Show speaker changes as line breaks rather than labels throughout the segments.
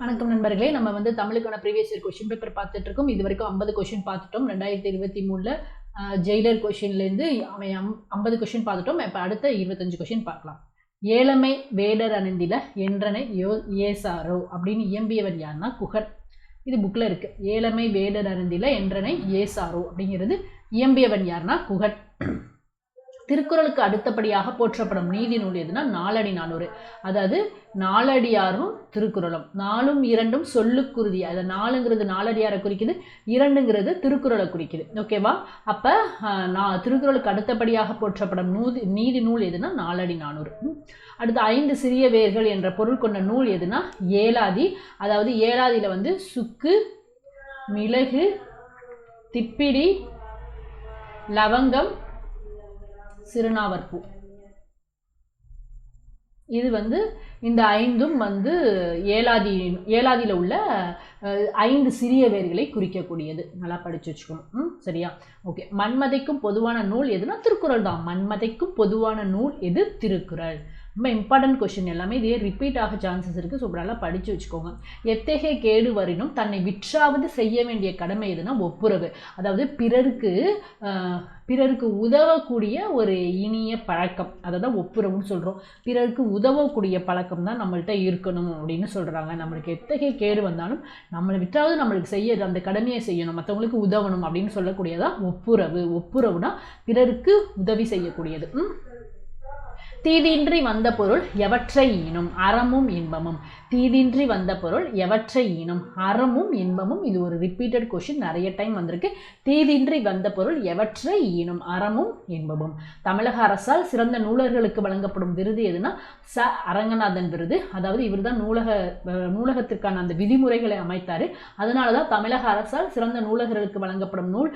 வணக்கம் நண்பர்களே. நம்ம வந்து தமிழுக்கான ப்ரீவியஸ் இயர் கொஷின் பேப்பர் பார்த்துட்டு இருக்கோம் இது வரைக்கும் ஐம்பது கொஷின் பார்த்துட்டோம். ரெண்டாயிரத்தி இருபத்தி மூணில் ஜெயிலர் கொஷின்லேருந்து அவன் அம் ஐம்பது கொஷின் பார்த்துட்டோம். இப்போ அடுத்த இருபத்தஞ்சு கொஷின் பார்க்கலாம். ஏழமை வேடர் அணிந்தில என்றனை யோ ஏசாரோ அப்படின்னு இயம்பியவர் யாருன்னா குகன் இது புக்கில் இருக்குது ஏழமை வேடர் அருந்தில என்றனை ஏசாரோ அப்படிங்கிறது இயம்பியவன் யாருன்னா குகன் திருக்குறளுக்கு அடுத்தபடியாக போற்றப்படும் நீதி நூல் எதுனா நாலடி நானூறு. அதாவது நாலடியாரும் திருக்குறளும். நாலும் இரண்டும் சொல்லுக்குருதி. அது நாலுங்கிறது நாலடியாரை குறிக்குது இரண்டுங்கிறது திருக்குறளை குறிக்குது. ஓகேவா அப்போ நான் திருக்குறளுக்கு அடுத்தபடியாக போற்றப்படும் நூதி நீதி நூல் எதுனா நாலடி நானூறு. அடுத்து ஐந்து சிறிய வேர்கள் என்ற பொருள் கொண்ட நூல் எதுனா ஏலாதி. அதாவது ஏலாதியில் வந்து சுக்கு மிளகு திப்பிடி லவங்கம் சிறுநாவற்பூ. இது வந்து இந்த ஐந்தும் வந்து ஏலாதி ஏலாதியில் உள்ள அஹ், ஐந்து சிறிய வேர்களை குறிக்கக்கூடியது. நல்லா படித்து வச்சுக்கணும். ம், சரியா? ஓகே. மன்மதைக்கும் பொதுவான நூல் எதுனா திருக்குறள் தான். மன்மதைக்கும் பொதுவான நூல் எது? திருக்குறள். ரொம்ப இம்பார்ட்டன்ட் கொஷின் எல்லாமே இதே ரிப்பீட் ஆக சான்சஸ் இருக்குது ஸோ நல்லா படித்து வச்சுக்கோங்க. எத்தகைய கேடு வரினும் தன்னை விற்றாவது செய்ய வேண்டிய கடமை எதுனா ஒப்புரவு. அதாவது பிறருக்கு பிறருக்கு உதவக்கூடிய ஒரு இனிய பழக்கம். அதை தான் ஒப்புரவுன்னு சொல்கிறோம் பிறருக்கு உதவக்கூடிய பழக்கம் தான் நம்மள்கிட்ட இருக்கணும் அப்படின்னு சொல்கிறாங்க நம்மளுக்கு எத்தகைய கேடு வந்தாலும் நம்மளை விட்டாவது நம்மளுக்கு செய்ய அந்த கடமையை செய்யணும். மற்றவங்களுக்கு உதவணும் அப்படின்னு சொல்லக்கூடியதான் ஒப்புரவு. ஒப்புரவுனா பிறருக்கு உதவி செய்யக்கூடியது. ம்? தீதின்றி வந்த பொருள் எவற்றை ஈனும்? அறமும் இன்பமும். தீதின்றி வந்த பொருள் எவற்றை ஈனும்? அறமும் இன்பமும்? இது ஒரு ரிப்பீட்டட் கொஷின் நிறைய டைம் வந்திருக்கு. தீதின்றி வந்த பொருள் எவற்றை ஈனும்? அறமும் இன்பமும். தமிழக அரசால் சிறந்த நூலர்களுக்கு வழங்கப்படும் விருது எதுனா ச அரங்கநாதன் விருது. அதாவது இவர் தான் நூலக நூலகத்திற்கான அந்த விதிமுறைகளை அமைத்தார். அதனால தான் தமிழக அரசால் சிறந்த நூலகர்களுக்கு வழங்கப்படும் நூல்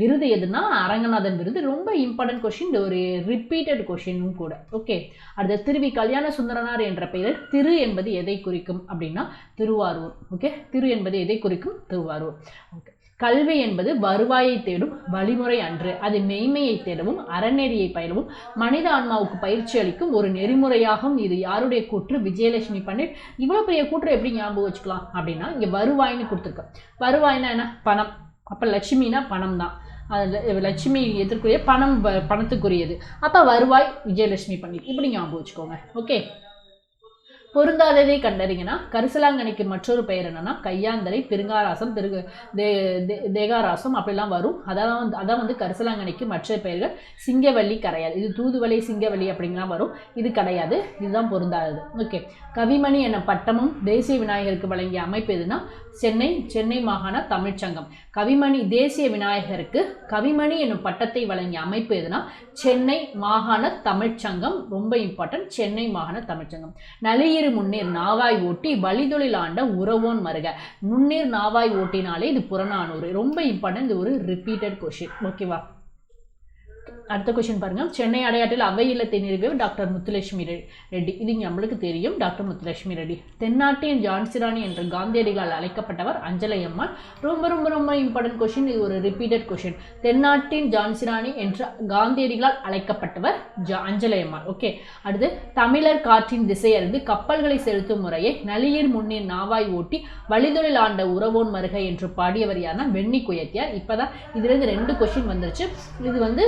விருது எதுனா அரங்கநாதன் விருது. ரொம்ப இம்பார்ட்டன்ட் கொஷின் ஒரு ரிப்பீட்டட் கொஷினும் கூட. ஓகே அடுத்த திருவி கல்யாண சுந்தரனார் என்ற பெயரில் திரு என்பது எதை குறிக்கும்? குறிக்கும் அப்படின்னா திருவாரூர் ஓகே திரு என்பது எதை குறிக்கும்? திருவாரூர். ஓகே கல்வி என்பது வருவாயை தேடும் வழிமுறை அன்று. அது மெய்மையை தேடவும் அறநெறியை பயிலவும் மனித ஆன்மாவுக்கு பயிற்சி அளிக்கும் ஒரு நெறிமுறையாகும். இது யாருடைய கூற்று? விஜயலட்சுமி பண்டிட் இவ்வளோ பெரிய கூற்று எப்படி ஞாபகம் வச்சுக்கலாம் அப்படின்னா இங்கே வருவாய்னு கொடுத்துருக்கோம் வருவாய்னா என்ன? பணம். அப்போ லட்சுமினா பணம் தான் அதில் லட்சுமி எதிர்க்குரிய பணம் பணத்துக்குரியது. அப்போ வருவாய் விஜயலட்சுமி பண்டிட் இப்படி ஞாபகம் வச்சுக்கோங்க. ஓகே பொருந்தாததை கண்டறிங்கன்னா கரிசலாங்கண்ணிக்கு மற்றொரு பெயர் என்னன்னா கையாந்தரை பெருங்காராசம் திரு தே தே- தேகாராசம் அப்படிலாம் வரும். அதான் வந்து அதான் வந்து கரிசலாங்கண்ணிக்கு மற்ற பெயர்கள். சிங்கவள்ளி கரையாது இது தூதுவளை சிங்கவள்ளி அப்படிங்கலாம் வரும். இது கிடையாது. இதுதான் பொருந்தாதது. ஓகே. கவிமணி என பட்டமும் தேசிய விநாயகருக்கு வழங்கிய அமைப்பு எதுனா சென்னை சென்னை மாகாண தமிழ்ச்சங்கம் கவிமணி தேசிய விநாயகருக்கு கவிமணி என்னும் பட்டத்தை வழங்கிய அமைப்பு எதுனா சென்னை மாகாண தமிழ்ச்சங்கம் ரொம்ப இம்பார்ட்டன்ட் சென்னை மாகாண தமிழ்ச்சங்கம் நலியிரு முன்னீர் நாவாய் ஓட்டி வழிதொழில் ஆண்ட உறவோன் மருக. முன்னீர் நாவாய் ஓட்டினாலே இது புறநானூறு. ரொம்ப இம்பார்ட்டன்ட் இது ஒரு ரிப்பீட்டட் கொஷின் ஓகேவா அடுத்த கொஷின் பாருங்கள் சென்னை அடையாற்றில் அவை இல்லத்தை நிறுவியவர் டாக்டர் முத்துலட்சுமி ரெட்டி. இது நம்மளுக்கு தெரியும். டாக்டர் முத்துலட்சுமி ரெட்டி. தென்னாட்டின் ஜான்சிராணி என்ற காந்தியடிகளால் அழைக்கப்பட்டவர் அஞ்சலை அம்மாள். ரொம்ப ரொம்ப ரொம்ப இம்பார்ட்டன்ட் கொஷின் இது ஒரு ரிப்பீட்டட் கொஷின் தென்னாட்டின் ஜான்சிராணி என்ற காந்தியடிகளால் அழைக்கப்பட்டவர் ஜா அஞ்சலை அம்மாள். ஓகே அடுத்து தமிழர் காற்றின் திசையறிந்து கப்பல்களை செலுத்தும் முறையை நளியர் முன்னீர் நாவாய் ஓட்டி வழிதொழில் ஆண்ட உறவோன் மருக என்று பாடியவர் யாருன்னா வெண்ணி குயத்தியார். இப்போதான் இதுலேருந்து ரெண்டு கொஷின் வந்துருச்சு. இது வந்து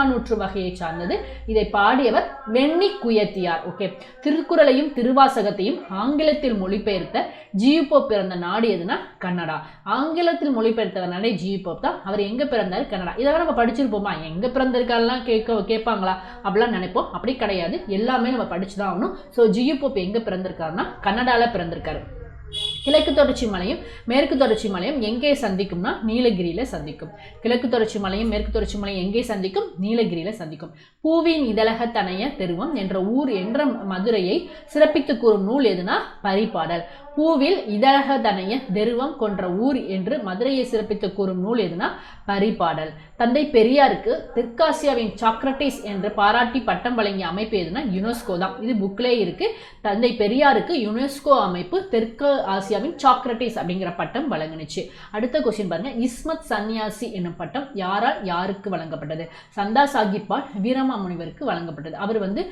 புறநானூற்று வகையை சார்ந்தது. இதை பாடியவர் வெண்ணி குயத்தியார். ஓகே திருக்குறளையும் திருவாசகத்தையும் ஆங்கிலத்தில் மொழிபெயர்த்த ஜியூபோப் பிறந்த நாடு எதுனா கன்னடா. ஆங்கிலத்தில் மொழிபெயர்த்த நாடே ஜியூபோப் தான். அவர் எங்க பிறந்தார்? கன்னடா. இதெல்லாம் நம்ம படிச்சிருப்போமா? எங்க பிறந்திருக்காருலாம் கேட்க கேட்பாங்களா? அப்படிலாம் நினைப்போம். அப்படி கிடையாது. எல்லாமே நம்ம படிச்சு தான் ஆகணும் ஸோ ஜியூபோப் எங்க பிறந்திருக்காருன்னா கன்னடால பிறந்திருக்காரு. கிழக்கு தொடர்ச்சி மலையும் மேற்கு தொடர்ச்சி மலையும் எங்கே சந்திக்கும்னா நீலகிரியில சந்திக்கும். கிழக்கு தொடர்ச்சி மலையும் மேற்கு தொடர்ச்சி மலையும் எங்கே சந்திக்கும்? நீலகிரியில சந்திக்கும். பூவின் இதழக தனைய தெருவம் என்ற ஊர் என்ற மதுரையை சிறப்பித்து கூறும் நூல் எதுனா பரிபாடல். பூவில் இதழகதனைய தெருவம் கொன்ற ஊர் என்று மதுரையை சிறப்பித்து கூறும் நூல் எதுனா பரிபாடல். தந்தை பெரியாருக்கு தெற்காசியாவின் சாக்ரட்டிஸ் என்று பாராட்டி பட்டம் வழங்கிய அமைப்பு எதுனா யுனெஸ்கோ தான். இது புக்லே இருக்கு. தந்தை பெரியாருக்கு யுனெஸ்கோ அமைப்பு தெற்கு ஆசியாவின் சாக்ரட்டிஸ் அப்படிங்கிற பட்டம் வழங்குனுச்சு. அடுத்த கொஸ்டின் பாருங்க. இஸ்மத் சன்னியாசி என்னும் பட்டம் யாரால் யாருக்கு வழங்கப்பட்டது? சந்தா சாஹிப்பால் வீரமா முனிவருக்கு வழங்கப்பட்டது. அவர் வந்து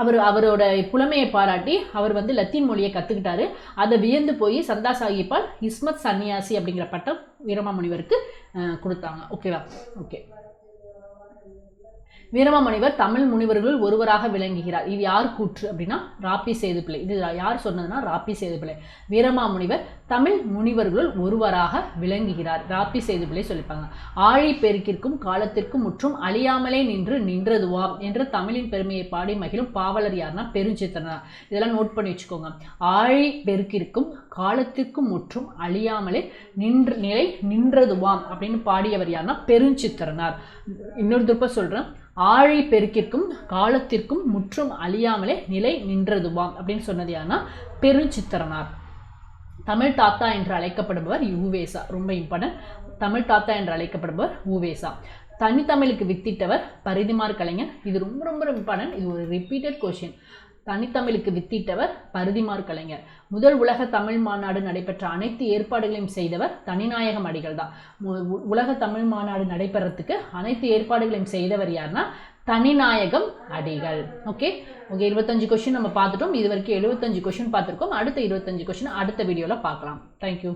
அவர் அவரோட புலமையை பாராட்டி அவர் வந்து லத்தீன் மொழியை கற்றுக்கிட்டாரு அதை வியந்து போய் சந்தா சாஹிப்பால் இஸ்மத் சன்னியாசி அப்படிங்கிற பட்டம் வீரமாமுனிவருக்கு கொடுத்தாங்க. ஓகேவா ஓகே வீரமாமுனிவர் தமிழ் முனிவர்கள் ஒருவராக விளங்குகிறார். இது யார் கூற்று அப்படின்னா ராப்பி சேதுப்பிள்ளை. இது யார் சொன்னதுன்னா ராப்பி சேதுப்பிள்ளை. வீரமாமுனிவர் தமிழ் முனிவர்களுள் ஒருவராக விளங்குகிறார். ராப்பி சேதுப்பிள்ளை சொல்லிப்பாங்க. ஆழி பெருக்கிற்கும் காலத்திற்கும் முற்றும் அழியாமலே நின்று நின்றதுவாம் என்று தமிழின் பெருமையை பாடி மகிழும் பாவலர் யாருன்னா பெருஞ்சித்திரனார் இதெல்லாம் நோட் பண்ணி வச்சுக்கோங்க. ஆழி பெருக்கிற்கும் காலத்திற்கும் முற்றும் அழியாமலே நின்று நிலை நின்றதுவாம் அப்படின்னு பாடியவர் யாருன்னா பெருஞ்சித்திரனார் இன்னொரு திருப்ப சொல்கிறேன் ஆழி பெருக்கிற்கும் காலத்திற்கும் முற்றும் அழியாமலே நிலை நின்றதுவாம் அப்படின்னு சொன்னது யாருன்னா பெருஞ்சித்திரனார். தமிழ் தாத்தா என்று அழைக்கப்படுபவர் யூவேசா ரொம்ப இம்பார்ட்டன்ட் தமிழ் தாத்தா என்று அழைக்கப்படுபவர் ஊவேசா. தனித்தமிழுக்கு வித்திட்டவர் பரிதிமார் கலைஞர். இது ரொம்ப ரொம்ப இம்பார்ட்டன்ட் இது ஒரு ரிப்பீட்டட் கொஷின் தனித்தமிழுக்கு வித்திட்டவர் பருதிமார் கலைஞர். முதல் உலக தமிழ் மாநாடு நடைபெற்ற அனைத்து ஏற்பாடுகளையும் செய்தவர் தனிநாயகம் அடிகள் தான். உலக தமிழ் மாநாடு நடைபெறத்துக்கு அனைத்து ஏற்பாடுகளையும் செய்தவர் யாருன்னா தனிநாயகம் அடிகள். ஓகே? ஓகே இருபத்தஞ்சு கொஷின் நம்ம பார்த்துட்டோம். இது வரைக்கும் எழுபத்தஞ்சு கொஷின் பார்த்துருக்கோம். அடுத்த இருபத்தஞ்சு கொஷின் அடுத்த வீடியோவில் பார்க்கலாம். தேங்க்யூ